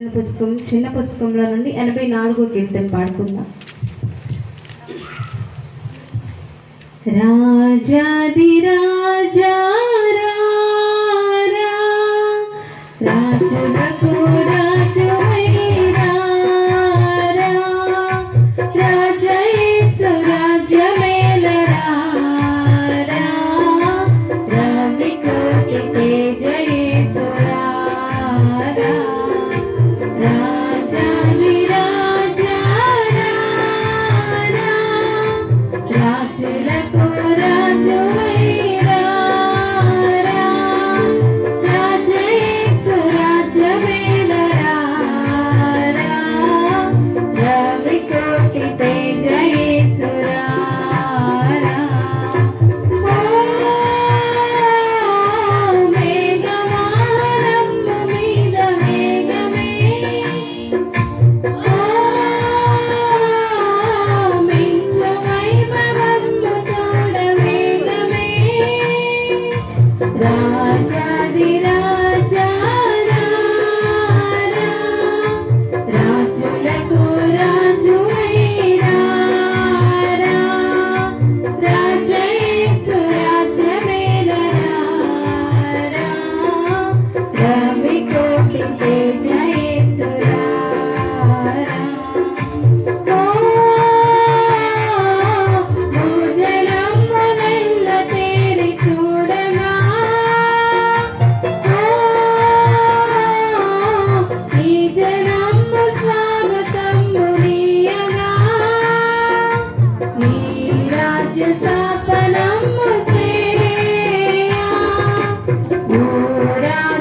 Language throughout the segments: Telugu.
పుస్తకం చిన్న పుస్తకంలో నుండి ఎనభై నాలుగో కీర్తన పాడుకుందాం. రాజాది రాజా రాజులకు i Yeah.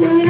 Yes,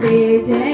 जय